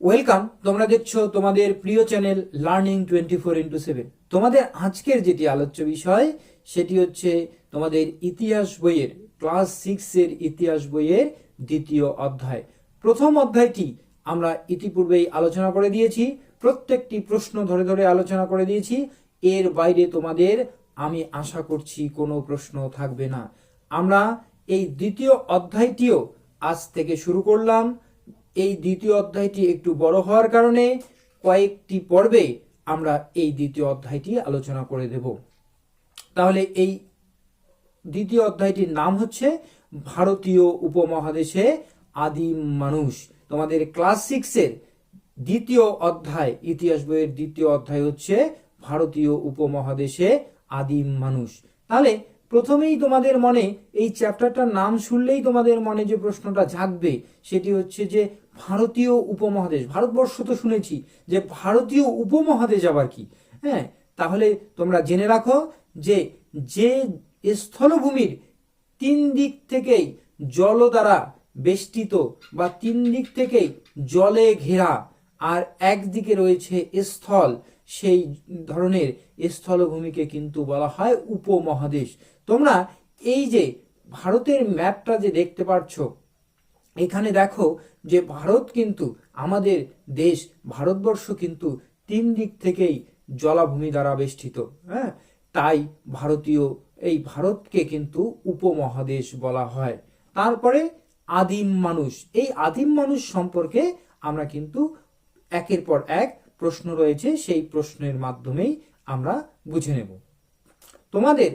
Welcome তোমরা দেখছ তোমাদের প্রিয় channel learning twenty four into seven তোমাদের আজকের যেটি আলোচ্য বিষয়, সেটি হচ্ছে তোমাদের ইতিহাস বইয়ের ক্লাস সিক্সের ইতিহাস বইয়ের দ্বিতীয় অধ্যায়। প্রথম অধ্যায়টি আমরা ইতিপূর্বেই আলোচনা করে দিয়েছি, প্রত্যেকটি প্রশ্ন ধরে ধরে আলোচনা করে দিয়েছি। এর বাইরে তোমাদের, আমি আশা করছি কোনো প্রশ্ন থাকবে না। আমরা এই দ্বিতীয় অধ্যায়টিও আজ থেকে শুরু করলাম। এই দ্বিতীয় অধ্যায়টি একটু বড় হওয়ার কারণে কয়েকটি পর্বে আমরা এই দ্বিতীয় অধ্যায়টি আলোচনা করে দেব। তাহলে এই দ্বিতীয় অধ্যায়টির নাম হচ্ছে ভারতীয় উপমহাদেশে আদিম মানুষ। তোমাদের ক্লাস সিক্সের দ্বিতীয় অধ্যায়, ইতিহাস বইয়ের দ্বিতীয় অধ্যায় হচ্ছে ভারতীয় উপমহাদেশে আদিম মানুষ। তাহলে প্রথমেই তোমাদের মনে এই চ্যাপ্টারটার নাম শুনলেই তোমাদের মনে যে প্রশ্নটা জাগবে, সেটি হচ্ছে যে ভারতীয় উপমহাদেশ, ভারতবর্ষ তো শুনেছি, যে ভারতীয় উপমহাদেশ আবার কি? হ্যাঁ তাহলে তোমরা জেনে রাখো যে যে স্থলভূমির তিন দিক থেকেই জল দ্বারা বেষ্টিত বা তিন দিক থেকেই জলে ঘেরা, আর একদিকে রয়েছে স্থল সেই ধরনের স্থলভূমিকে কিন্তু বলা হয় উপমহাদেশ। তোমরা এই যে ভারতের ম্যাপটা যে দেখতে পাচ্ছ এখানে দেখো যে ভারত কিন্তু আমাদের দেশ, ভারতবর্ষ কিন্তু তিন দিক থেকেই জলাভূমি দ্বারা বেষ্টিত হ্যাঁ? তাই ভারতীয়, এই ভারতকে কিন্তু উপমহাদেশ বলা হয়। তারপরে আদিম মানুষ, এই আদিম মানুষ সম্পর্কে আমরা কিন্তু একের পর এক প্রশ্ন রয়েছে, সেই প্রশ্নের মাধ্যমেই আমরা বুঝে নেব। তোমাদের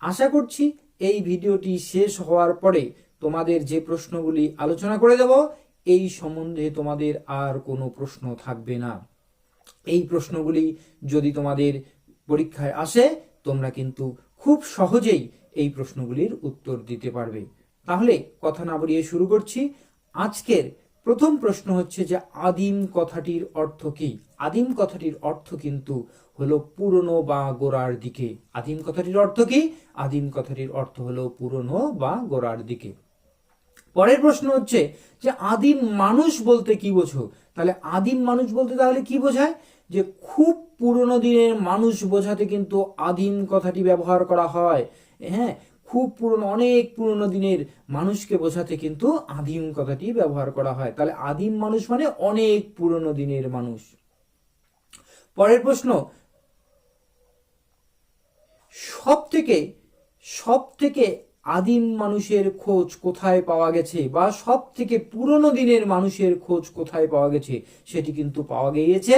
আশা করছি এই ভিডিওটি শেষ হওয়ার পরে তোমাদের যে প্রশ্নগুলি আলোচনা করে দেব, এই সম্বন্ধে তোমাদের আর কোনো প্রশ্ন থাকবে না। এই প্রশ্নগুলি যদি তোমাদের পরীক্ষায় আসে, তোমরা কিন্তু খুব সহজেই এই প্রশ্নগুলির উত্তর দিতে পারবে। তাহলে কথা না বাড়িয়ে শুরু করছি। আজকের প্রথম প্রশ্ন হচ্ছে যে আদিম কথাটির অর্থ কি? আদিম কথাটির অর্থ কিন্তু হলো পুরনো বা গোড়ার দিকে। আদিম কথাটির অর্থ কি? আদিম কথাটির অর্থ হলো পুরনো বা গোড়ার দিকে। পরের প্রশ্ন হচ্ছে যে আদিম মানুষ বলতে কি বোঝো? তাহলে আদিম মানুষ বলতে তাহলে কি বোঝায়? যে খুব পুরনো দিনের মানুষ বোঝাতে কিন্তু আদিম কথাটি ব্যবহার করা হয়। হ্যাঁ খুব পুরনো, অনেক পুরনো দিনের মানুষকে বোঝাতে কিন্তু আদিম কথাটি ব্যবহার করা হয়। তাহলে আদিম মানুষ মানে অনেক পুরনো দিনের মানুষ। পরের প্রশ্ন সব থেকে সব থেকে আদিম মানুষের খোঁজ কোথায় পাওয়া গেছে বা সব থেকে পুরনো দিনের মানুষের খোঁজ কোথায় পাওয়া গেছে, সেটি কিন্তু পাওয়া গিয়েছে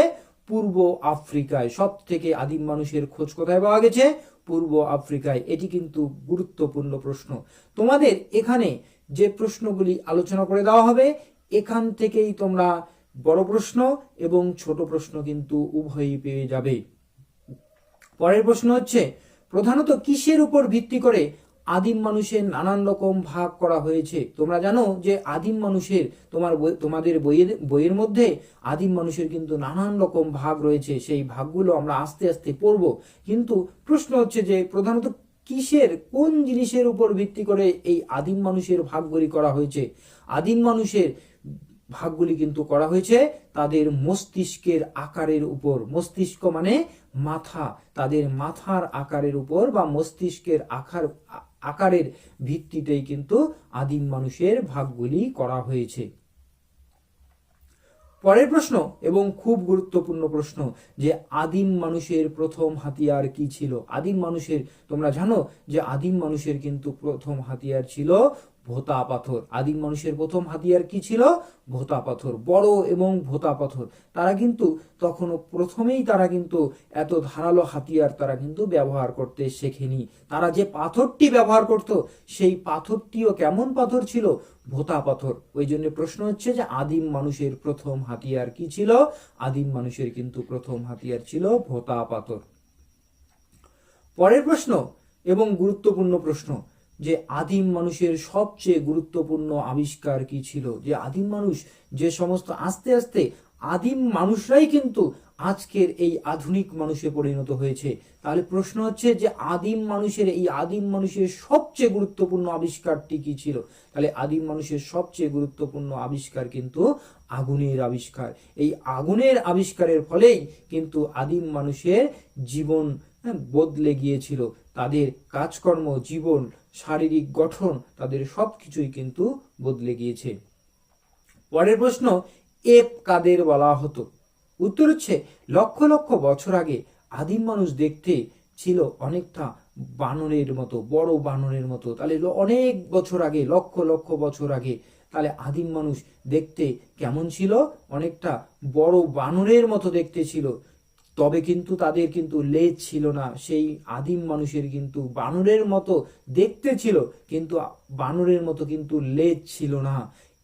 পূর্ব আফ্রিকায়। সব থেকে আদিম মানুষের খোঁজ কোথায় পাওয়া গেছে? পূর্ব আফ্রিকায়, এটি কিন্তু গুরুত্বপূর্ণ প্রশ্ন। তোমাদের এখানে যে প্রশ্নগুলি আলোচনা করে দেওয়া হবে, এখান থেকেই তোমরা বড় প্রশ্ন এবং ছোট প্রশ্ন কিন্তু উভয়ই পেয়ে যাবে। পরের প্রশ্ন হচ্ছে, প্রধানত কিসের উপর ভিত্তি করে আদিম মানুষের নানান রকম ভাগ করা হয়েছে। তোমরা জানো যে আদিম মানুষের তোমার তোমাদের বইয়ের বইয়ের মধ্যে আদিম মানুষের কিন্তু নানান রকম ভাগ রয়েছে। সেই ভাগগুলো আমরা আস্তে আস্তে পড়ব। কিন্তু প্রশ্ন হচ্ছে যে প্রধানত কিসের, কোন জিনিসের উপর ভিত্তি করে এই আদিম মানুষের ভাগগুলি করা হয়েছে? আদিম মানুষের ভাগগুলি কিন্তু করা হয়েছে তাদের মস্তিষ্কের আকারের উপর। মস্তিষ্ক মানে মাথা। তাদের মাথার আকারের উপর বা মস্তিষ্কের আকার আকারের ভিত্তিতেই কিন্তু আদিম মানুষের ভাগগুলি করা হয়েছে। পরের প্রশ্ন এবং খুব গুরুত্বপূর্ণ প্রশ্ন যে আদিম মানুষের প্রথম হাতিয়ার কি ছিল? আদিম মানুষের, তোমরা জানো যে আদিম মানুষের কিন্তু প্রথম হাতিয়ার ছিল ভোতা পাথর আদিম মানুষের প্রথম হাতিয়ার কি ছিল? ভোতা পাথর বড় এবং ভোতা পাথর তারা কিন্তু তখনও প্রথমেই তারা কিন্তু এত ধারালো হাতিয়ার তারা কিন্তু ব্যবহার করতে শেখেনি। তারা যে পাথরটি ব্যবহার করত, সেই পাথরটিও কেমন পাথর ছিল? ভোতা পাথর ওই জন্য প্রশ্ন হচ্ছে যে আদিম মানুষের প্রথম হাতিয়ার কি ছিল? আদিম মানুষের কিন্তু প্রথম হাতিয়ার ছিল ভোতা পাথর পরের প্রশ্ন এবং গুরুত্বপূর্ণ প্রশ্ন। যে আদিম মানুষের সবচেয়ে গুরুত্বপূর্ণ আবিষ্কার কি ছিল? যে আদিম মানুষ যে সমস্ত আস্তে আস্তে আদিম মানুষরাই কিন্তু আজকের এই আধুনিক মানুষে পরিণত হয়েছে। তাহলে প্রশ্ন হচ্ছে যে আদিম মানুষের এই আদিম মানুষের সবচেয়ে গুরুত্বপূর্ণ আবিষ্কারটি কি ছিল? তাহলে আদিম মানুষের সবচেয়ে গুরুত্বপূর্ণ আবিষ্কার কিন্তু আগুনের আবিষ্কার। এই আগুনের আবিষ্কারের ফলেই কিন্তু আদিম মানুষের জীবন হ্যাঁ, বদলে গিয়েছিল। তাদের কাজকর্ম জীবন শারীরিক গঠন তাদের সব কিছুই কিন্তু বদলে গিয়েছে। পরের প্রশ্ন এপ কাদের বলা হতো? উত্তর হচ্ছে, লক্ষ লক্ষ বছর আগে আদিম মানুষ দেখতে ছিল অনেকটা বানরের মতো, বড় বানরের মতো। তাহলে অনেক বছর আগে, লক্ষ লক্ষ বছর আগে তাহলে আদিম মানুষ দেখতে কেমন ছিল? অনেকটা বড় বানরের মতো দেখতে ছিল। তবে কিন্তু তাদের কিন্তু লেজ ছিল না। সেই আদিম মানুষের কিন্তু বানরের মতো দেখতে ছিল, কিন্তু বানরের মতো কিন্তু লেজ ছিল না।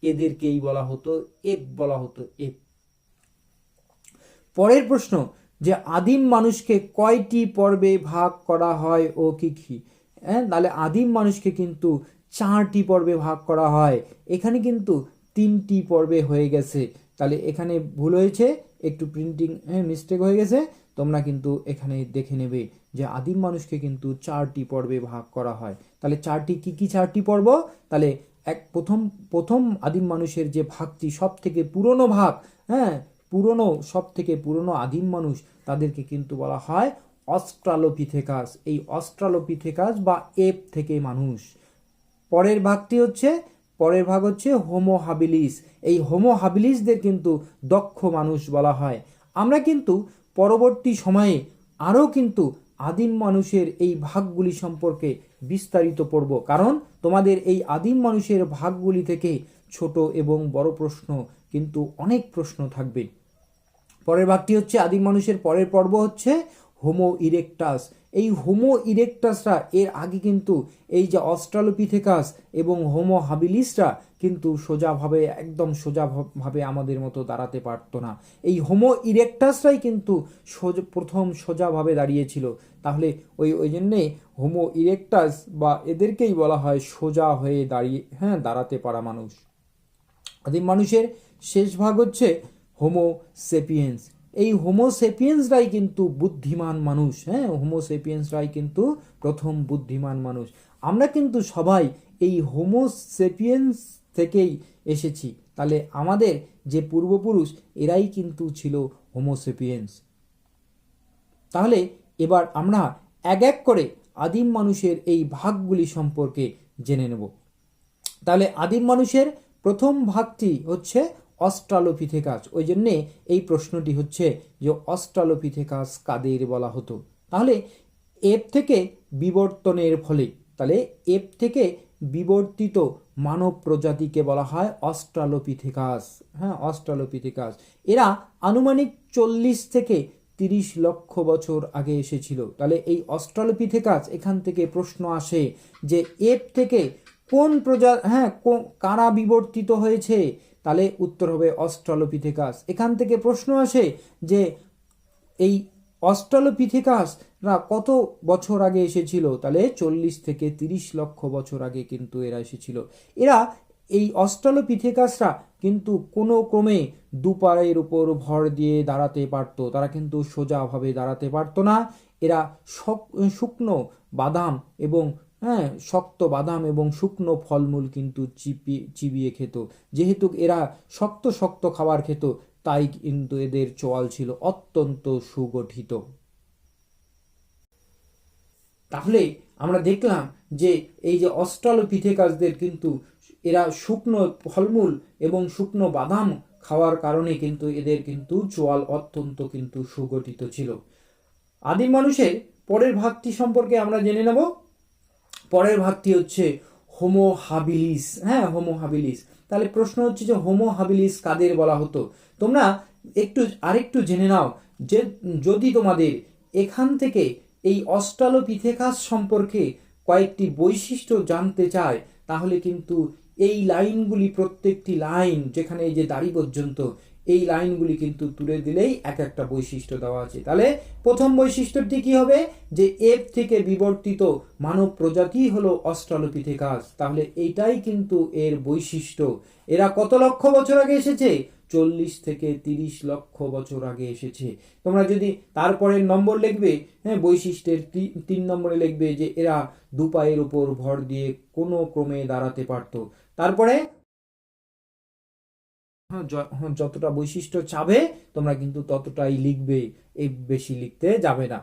এদেরকেই বলা হতো এপ বলা হতো এপ পরের প্রশ্ন, যে আদিম মানুষকে কয়টি পর্বে ভাগ করা হয় ও কি কি? হ্যাঁ তাহলে আদিম মানুষকে কিন্তু চারটি পর্বে ভাগ করা হয়। এখানে কিন্তু তিনটি পর্বে হয়ে গেছে। তাহলে এখানে ভুল হয়েছে। একটু প্রিন্টিং মিস্টেক হয়ে গেছে। তোমরা কিন্তু এখানে দেখে নেবে যে আদিম মানুষকে কিন্তু চারটি পর্বে ভাগ করা হয়। তাহলে চারটি, কি কি চারটি পর্ব? তাহলে এক, প্রথম প্রথম আদিম মানুষের যে ভাগটি সব থেকে পুরনো ভাগ হ্যাঁ পুরনো সব থেকে পুরনো আদিম মানুষ, তাদেরকে কিন্তু বলা হয় অস্ট্রালোপিথেকাস। এই অস্ট্রালোপিথেকাস বা এপ থেকে মানুষ। পরের ভাগটি হচ্ছে পরের ভাগ হচ্ছে হোমো হাবিলিস এই হোমো হাবিলিসদের কিন্তু দক্ষ মানুষ বলা হয়। আমরা কিন্তু পরবর্তী সময়ে আরও কিন্তু আদিম মানুষের এই ভাগগুলি সম্পর্কে বিস্তারিত পড়ব। কারণ তোমাদের এই আদিম মানুষের ভাগগুলি থেকে ছোট এবং বড় প্রশ্ন কিন্তু অনেক প্রশ্ন থাকবে। পরের ভাগটি হচ্ছে আদিম মানুষের পরের পর্ব হচ্ছে হোমো ইরেকটাস এই হোমো ইরেকটাসরা এর আগে কিন্তু এই যে অস্ট্রালোপিথেকাস এবং হোমো হাবিলিসরা কিন্তু সোজাভাবে, একদম সোজাভাবে আমাদের মতো দাঁড়াতে পারতো না। এই হোমো ইরেকটাসরাই কিন্তু সোজা, প্রথম সোজাভাবে দাঁড়িয়েছিল। তাহলে ওই ওই জন্যে হোমো ইরেকটাস বা এদেরকেই বলা হয় সোজা হয়ে দাঁড়িয়ে হ্যাঁ দাঁড়াতে পারা মানুষ। আদিম মানুষের শেষ ভাগ হচ্ছে হোমো সেপিয়েন্স এই হোমোসেপিয়েন্সরাই কিন্তু বুদ্ধিমান মানুষ হ্যাঁ? হোমোসেপিয়েন্সরাই কিন্তু প্রথম বুদ্ধিমান মানুষ। আমরা কিন্তু সবাই এই হোমোসেপিয়েন্স থেকেই এসেছি। তাহলে আমাদের যে পূর্বপুরুষ, এরাই কিন্তু ছিল হোমোসেপিয়েন্স তাহলে এবার আমরা এক এক করে আদিম মানুষের এই ভাগগুলি সম্পর্কে জেনে নেব। তাহলে আদিম মানুষের প্রথম ভাগটি হচ্ছে অস্ট্রালোপিথেকাস। ওই জন্যে এই প্রশ্নটি হচ্ছে যে অস্ট্রালোপিথেকাস কাদের বলা হতো? তাহলে এর থেকে বিবর্তনের ফলে, তাহলে এর থেকে বিবর্তিত মানব প্রজাতিকে বলা হয় অস্ট্রালোপিথেকাস। হ্যাঁ অস্ট্রালোপিথেকাস। এরা আনুমানিক চল্লিশ থেকে তিরিশ লক্ষ বছর আগে এসেছিল। তাহলে এই অস্ট্রালোপিথেকাস, এখান থেকে প্রশ্ন আসে যে এর থেকে কোন প্রজা হ্যাঁ কারা বিবর্তিত হয়েছে? তাহলে উত্তর হবে অস্ট্রালোপিথেকাস এখান থেকে প্রশ্ন আসে যে এই অস্ট্রালোপিথেকাসরা কত বছর আগে এসেছিল? তাহলে চল্লিশ থেকে তিরিশ লক্ষ বছর আগে কিন্তু এরা এসেছিল। এরা এই অস্ট্রালোপিথেকাসরা কিন্তু কোনো ক্রমে দুপায়ের উপর ভর দিয়ে দাঁড়াতে পারতো। তারা কিন্তু সোজাভাবে দাঁড়াতে পারতো না। এরা শক- শুকনো বাদাম এবং হ্যাঁ শক্ত বাদাম এবং শুকনো ফলমূল কিন্তু চিপিয়ে চিবিয়ে খেত। যেহেতু এরা শক্ত শক্ত খাবার খেত, তাই কিন্তু এদের চোয়াল ছিল অত্যন্ত সুগঠিত। তাহলে আমরা দেখলাম যে এই যে অস্ট্রালোপিথেকাসদের কিন্তু এরা শুকনো ফলমূল এবং শুকনো বাদাম খাওয়ার কারণে কিন্তু এদের কিন্তু চোয়াল অত্যন্ত কিন্তু সুগঠিত ছিল। আদিম মানুষের পরের ভাগটি সম্পর্কে আমরা জেনে নেব। পরের ভাগটি হচ্ছে হোমো হাবিলিস হ্যাঁ হোমো হাবিলিস তাহলে প্রশ্ন হচ্ছে যে হোমো হাবিলিস কাদের বলা হতো? তোমরা একটু, আরেকটু জেনে নাও যে যদি তোমাদের এখান থেকে এই অস্ট্রালোপিথেকাস সম্পর্কে কয়েকটি বৈশিষ্ট্য জানতে চায়, তাহলে কিন্তু এই লাইনগুলি প্রত্যেকটি লাইন যেখানে এই যে দাড়ি পর্যন্ত এই লাইনগুলি কিন্তু তুলে দিলেই এক একটা বৈশিষ্ট্য দেওয়া আছে। তাহলে প্রথম বৈশিষ্ট্যটি কি হবে? যে এর থেকে বিবর্তিত মানব প্রজাতি হলো অস্ট্রালোপিথেকাস। তাহলে এইটাই কিন্তু এর বৈশিষ্ট্য। এরা কত লক্ষ বছর আগে এসেছে? চল্লিশ থেকে তিরিশ লক্ষ বছর আগে এসেছে। তোমরা যদি তারপরে নম্বর লিখবে হ্যাঁ বৈশিষ্ট্যের তিন নম্বরে লিখবে যে এরা দু পায়ের উপর ভর দিয়ে কোনো ক্রমে দাঁড়াতে পারতো। তারপরে যতটা বৈশিষ্ট্য চাবে, তোমরা কিন্তু ততটাই লিখবে। এই বেশি লিখতে যাবে না।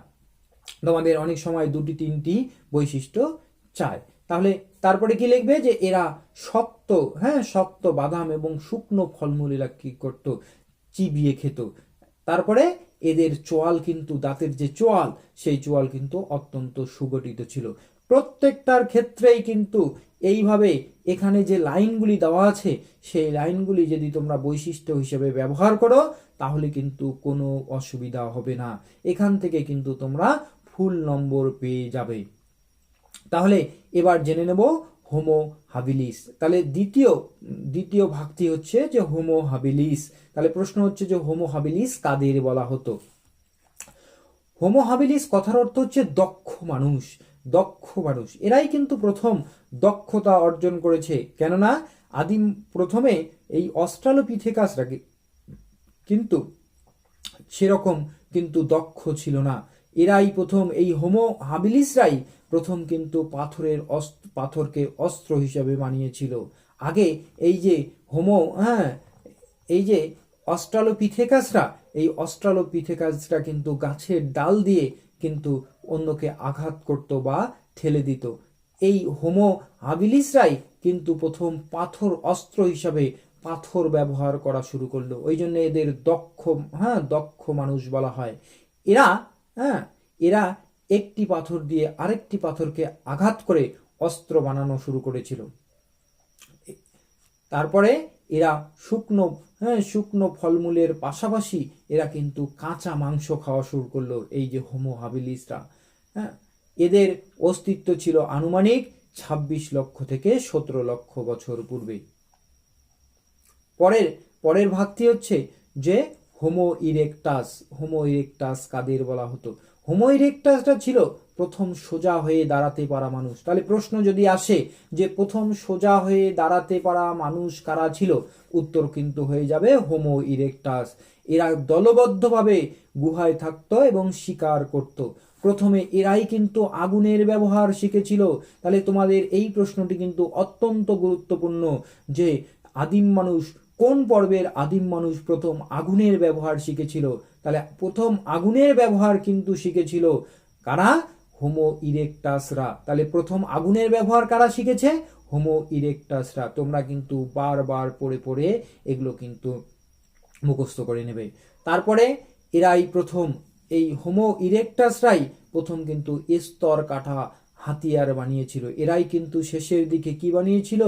তোমাদের অনেক সময় দুটি, তিনটি বৈশিষ্ট্য চায়। তাহলে তারপরে কি লিখবে? যে এরা শক্ত হ্যাঁ শক্ত বাদাম এবং শুকনো ফলমূল এরা কি করতো? চিবিয়ে খেত। তারপরে এদের চোয়াল কিন্তু, দাঁতের যে চোয়াল, সেই চোয়াল কিন্তু অত্যন্ত সুগঠিত ছিল। প্রত্যেকটার ক্ষেত্রেই কিন্তু এইভাবে এখানে যে লাইনগুলি দেওয়া আছে, সেই লাইনগুলি যদি তোমরা বৈশিষ্ট্য হিসেবে ব্যবহার করো, তাহলে কিন্তু কোনো অসুবিধা হবে না। এখান থেকে কিন্তু তোমরা ফুল নম্বর পেয়ে যাবে। তাহলে এবার জেনে নেব হোমো হাবিলিস। তাহলে দ্বিতীয় দ্বিতীয় ভাগটি হচ্ছে যে হোমো হাবিলিস। তাহলে প্রশ্ন হচ্ছে যে হোমো হাবিলিস কাদের বলা হতো? হোমো হাবিলিস কথার অর্থ হচ্ছে দক্ষ মানুষ। দক্ষ মানুষ। এরাই কিন্তু প্রথম দক্ষতা অর্জন করেছে। কেননা, আদিম প্রথমে এই অস্ট্রালোপিথেকাসরাকে কিন্তু সেরকম কিন্তু দক্ষ ছিল না। এরাই প্রথম, এই হোমো হাবিলিসরাই প্রথম কিন্তু পাথরের অস্ত্র পাথরকে অস্ত্র হিসাবে মানিয়েছিল। আগে এই যে হোমো হ্যাঁ এই যে অস্ট্রালোপিথেকাসরা, এই অস্ট্রালোপিথেকাসরা কিন্তু গাছের ডাল দিয়ে কিন্তু অন্যকে আঘাত করত বা ঠেলে দিত। এই হোমো হাবিলিসরাই কিন্তু প্রথম পাথর অস্ত্র হিসাবে পাথর ব্যবহার করা শুরু করল। ওই জন্য এদের দক্ষ হ্যাঁ দক্ষ মানুষ বলা হয়। এরা হ্যাঁ এরা একটি পাথর দিয়ে আরেকটি পাথরকে আঘাত করে অস্ত্র বানানো শুরু করেছিল। তারপরে এরা শুকনো হ্যাঁ শুকনো ফলমূলের পাশাপাশি এরা কিন্তু কাঁচা মাংস খাওয়া শুরু করল এই যে হোমো হাবিলিসরা হ্যাঁ। এদের অস্তিত্ব ছিল আনুমানিক ছাব্বিশ লক্ষ থেকে সতেরো লক্ষ বছর পূর্বে। পরের পরের ভাগটি হচ্ছে যে হোমো ইরেকটাস হোমো ইরেকটাস কাদের বলা হতো? হোমো ইরেকটাসটা ছিল, প্রথম সোজা হয়ে দাঁড়াতে পারা মানুষ। তাহলে প্রশ্ন যদি আসে যে প্রথম সোজা হয়ে দাঁড়াতে পারা মানুষ কারা ছিল, উত্তর কিন্তু হয়ে যাবে হোমো ইরেকটাস এরা দলবদ্ধভাবে গুহায় থাকতো এবং শিকার করত। প্রথমে এরাই কিন্তু আগুনের ব্যবহার শিখেছিল। তাহলে তোমাদের এই প্রশ্নটি কিন্তু অত্যন্ত গুরুত্বপূর্ণ যে আদিম মানুষ কোন পর্বের আদিম মানুষ প্রথম আগুনের ব্যবহার শিখেছিল? তাহলে প্রথম আগুনের ব্যবহার কিন্তু শিখেছিল কারা? হোমো ইরেকটাসরা। তাহলে প্রথম আগুনের ব্যবহার কারা শিখেছে? হোমো ইরেকটাসরা। তোমরা কিন্তু বারবার পড়ে পড়ে এগুলো কিন্তু মুখস্থ করে নেবে। তারপরে এরাই প্রথম। এই হোমো ইরেকটাসরাই প্রথম কিন্তু স্তর কাঠা হাতিয়ার বানিয়েছিল। এরাই কিন্তু শেষের দিকে কি বানিয়েছিল?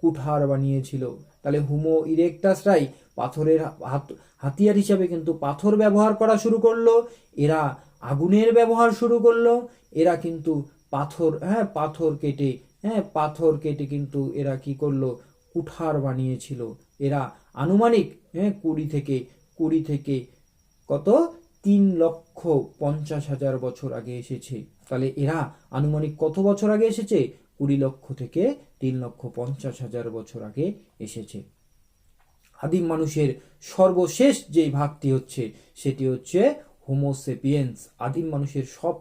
কুঠার বানিয়েছিল। তাহলে হোমো ইরেকটাসরাই পাথরের হাত- হাতিয়ার হিসাবে কিন্তু পাথর ব্যবহার করা শুরু করল, এরা আগুনের ব্যবহার শুরু করল, এরা কিন্তু পাথর হ্যাঁ পাথর কেটে হ্যাঁ পাথর কেটে কিন্তু এরা কি করল, কুঠার বানিয়েছিল। এরা আনুমানিক হ্যাঁ কুড়ি থেকে কুড়ি থেকে কত? তিন লক্ষ পঞ্চাশ হাজার বছর আগে এসেছে। তাহলে এরা আনুমানিক কত বছর আগে এসেছে? কুড়ি লক্ষ থেকে তিন লক্ষ পঞ্চাশ হাজার বছর আগে এসেছে। আদিম মানুষের সর্বশেষ যেই ভাগটি হচ্ছে, সেটি হচ্ছে হোমোসেপিয়েন্স আদিম মানুষের সব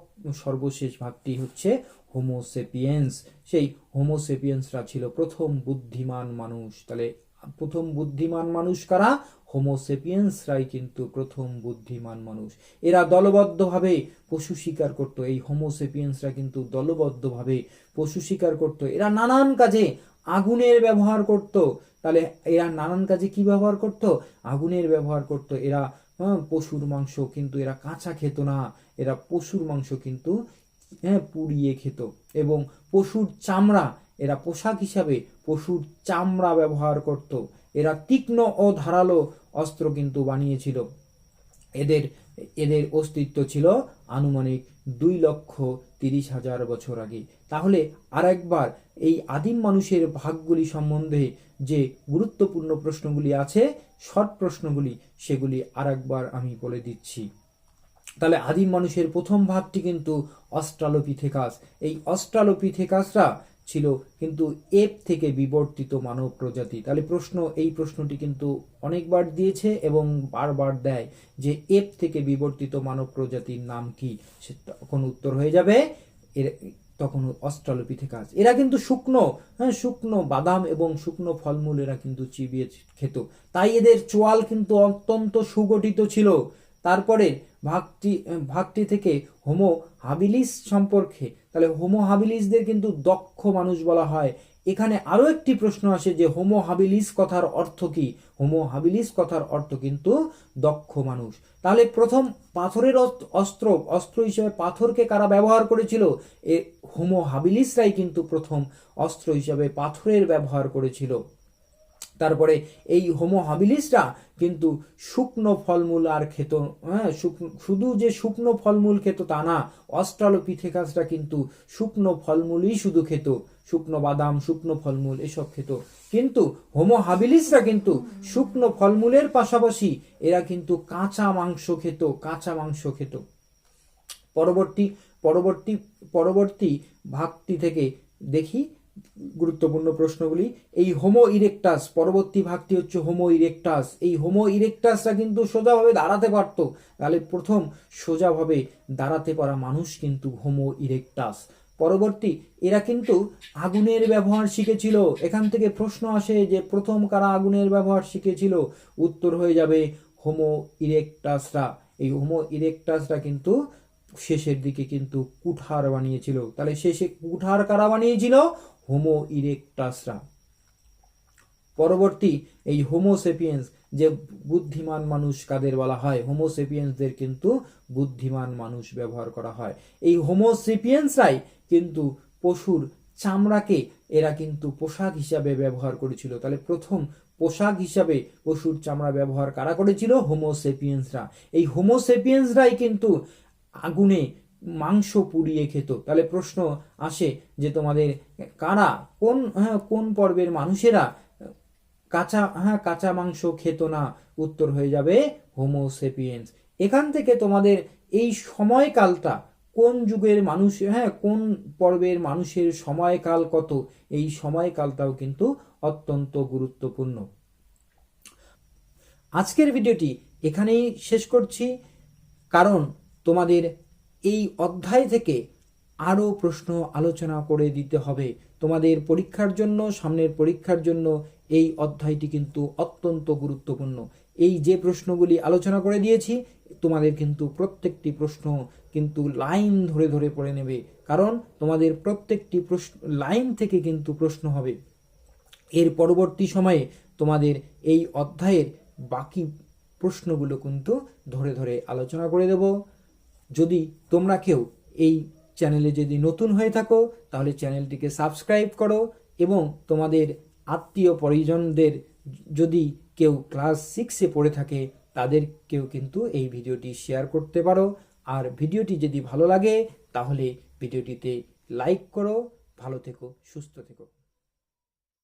সর্বশেষ ভাগটি হচ্ছে হোমোসেপিয়েন্স সেই হোমোসেপিয়েন্সরা ছিল প্রথম বুদ্ধিমান মানুষ। তাহলে প্রথম বুদ্ধিমান মানুষ কারা? হোমোসেপিয়েন্সরাই কিন্তু প্রথম বুদ্ধিমান মানুষ। এরা দলবদ্ধভাবে পশু শিকার করত। এই হোমোসেপিয়েন্সরা কিন্তু দলবদ্ধভাবে পশু শিকার করত। এরা নানান কাজে আগুনের ব্যবহার করত। তাহলে এরা নানান কাজে কি ব্যবহার করত? আগুনের ব্যবহার করত। এরা হ্যাঁ, পশুর মাংস কিন্তু এরা কাঁচা খেত না। এরা পশুর মাংস কিন্তু হ্যাঁ পুড়িয়ে খেত। এবং পশুর চামড়া এরা পোশাক হিসাবে পশুর চামড়া ব্যবহার করত। এরা তীক্ষ্ণ ও ধারালো অস্ত্র কিন্তু বানিয়েছিল। এদের এদের অস্তিত্ব ছিল আনুমানিক দুই লক্ষ তিরিশ হাজার বছর আগে। তাহলে আরেকবার এই আদিম মানুষের ভাগগুলি সম্বন্ধে যে গুরুত্বপূর্ণ প্রশ্নগুলি আছে শর্ট প্রশ্নগুলি, সেগুলি আরেকবার আমি বলে দিচ্ছি। তাহলে আদিম মানুষের প্রথম ভাগটি কিন্তু অস্ট্রালোপিথেকাস। এই অস্ট্রালোপিথেকাসরা ছিল, কিন্তু এপ থেকে বিবর্তিত মানব প্রজাতি। তাহলে প্রশ্ন, এই প্রশ্নটি কিন্তু অনেকবার দিয়েছে এবং বারবার দেয় যে এপ থেকে বিবর্তিত মানব প্রজাতির নাম কি। সে তখন উত্তর হয়ে যাবে, এর তখন অস্ট্রালোপিথেকাস এরা কিন্তু শুকনো হ্যাঁ শুকনো বাদাম এবং শুকনো ফলমূল এরা কিন্তু চিবিয়ে খেত। তাই এদের চোয়াল কিন্তু অত্যন্ত সুগঠিত ছিল। তারপরে ভাগটি ভাগটি থেকে হোমো হাবিলিস সম্পর্কে তাহলে হোমো হাবিলিসদের কিন্তু দক্ষ মানুষ বলা হয়। এখানে আরও একটি প্রশ্ন আসে যে হোমো হাবিলিস কথার অর্থ কি? হোমো হাবিলিস কথার অর্থ কিন্তু দক্ষ মানুষ। তাহলে প্রথম পাথরের অস্ত- অস্ত্র অস্ত্র হিসেবে পাথরকে কারা ব্যবহার করেছিল? এ হোমো হাবিলিসরাই কিন্তু প্রথম অস্ত্র হিসেবে পাথরের ব্যবহার করেছিল। তারপরে এই হোমো হাবিলিসরা কিন্তু শুকনো ফলমূল আর খেত হ্যাঁ শুধু যে শুকনো ফলমূল খেত তা না অস্ট্রালোপিথেকাসরা কিন্তু শুকনো ফলমূলই শুধু খেত, শুকনো বাদাম, শুকনো ফলমূল এসব খেত। কিন্তু হোমো হাবিলিসরা কিন্তু শুকনো ফলমূলের পাশাপাশি এরা কিন্তু কাঁচা মাংস খেত, কাঁচা মাংস খেত। পরবর্তী পরবর্তী পরবর্তী ভাগটি থেকে দেখি গুরুত্বপূর্ণ প্রশ্নগুলি, এই হোমো ইরেকটাস পরবর্তী ভাগটি হচ্ছে হোমো ইরেকটাস এই হোমো ইরেকটাসরা কিন্তু সোজাভাবে দাঁড়াতে পারতো, তাহলে প্রথম সোজাভাবে দাঁড়াতে পারা মানুষ কিন্তু হোমো ইরেকটাস পরবর্তী, এরা কিন্তু আগুনের ব্যবহার শিখেছিল। এখান থেকে প্রশ্ন আসে যে প্রথম কারা আগুনের ব্যবহার শিখেছিল? উত্তর হয়ে যাবে হোমো ইরেকটাসরা এই হোমো ইরেকটাসরা কিন্তু শেষের দিকে কিন্তু কুঠার বানিয়েছিল। তাহলে শেষে কুঠার কারা বানিয়েছিল? হোমো ইরেকটাসরা পরবর্তী এই হোমোসেপিয়েন্স যে বুদ্ধিমান মানুষ কাদের বলা হয় হোমোসেপিয়েন্সদের কিন্তু বুদ্ধিমান মানুষ ব্যবহার করা হয়। এই হোমোসেপিয়েন্সরাই কিন্তু পশুর চামড়াকে এরা কিন্তু পোশাক হিসাবে ব্যবহার করেছিল। তাহলে প্রথম পোশাক হিসাবে পশুর চামড়া ব্যবহার কারা করেছিল? হোমোসেপিয়েন্সরা এই হোমোসেপিয়েন্সরাই কিন্তু আগুনে মাংস পুড়িয়ে খেত। তাহলে প্রশ্ন আসে যে তোমাদের কারা? কোন হ্যাঁ কোন পর্বের মানুষেরা কাঁচা হ্যাঁ কাঁচা মাংস খেত না? উত্তর হয়ে যাবে হোমোসেপিয়েন্স এখান থেকে তোমাদের এই সময়কালটা কোন যুগের মানুষ হ্যাঁ কোন পর্বের মানুষের সময়কাল কত? এই সময়কালটাও কিন্তু অত্যন্ত গুরুত্বপূর্ণ। আজকের ভিডিওটি এখানেই শেষ করছি। কারণ তোমাদের এই অধ্যায় থেকে আরও প্রশ্ন আলোচনা করে দিতে হবে। তোমাদের পরীক্ষার জন্য, সামনের পরীক্ষার জন্য এই অধ্যায়টি কিন্তু অত্যন্ত গুরুত্বপূর্ণ। এই যে প্রশ্নগুলি আলোচনা করে দিয়েছি, তোমাদের কিন্তু প্রত্যেকটি প্রশ্ন কিন্তু লাইন ধরে ধরে পড়ে নেবে। কারণ তোমাদের প্রত্যেকটি প্রশ্ন, লাইন থেকে কিন্তু প্রশ্ন হবে। এর পরবর্তী সময়ে তোমাদের এই অধ্যায়ের বাকি প্রশ্নগুলো কিন্তু ধরে ধরে আলোচনা করে দেব। যদি তোমরা কেউ এই চ্যানেলে যদি নতুন হয়ে থাকো, তাহলে চ্যানেলটিকে সাবস্ক্রাইব করো এবং তোমাদের আত্মীয় পরিজনদের যদি কেউ ক্লাস সিক্সে পড়ে থাকে, তাদেরকেও কিন্তু এই ভিডিওটি শেয়ার করতে পারো। আর ভিডিওটি যদি ভালো লাগে, তাহলে ভিডিওটিতে লাইক করো। ভালো থেকো, সুস্থ থেকো।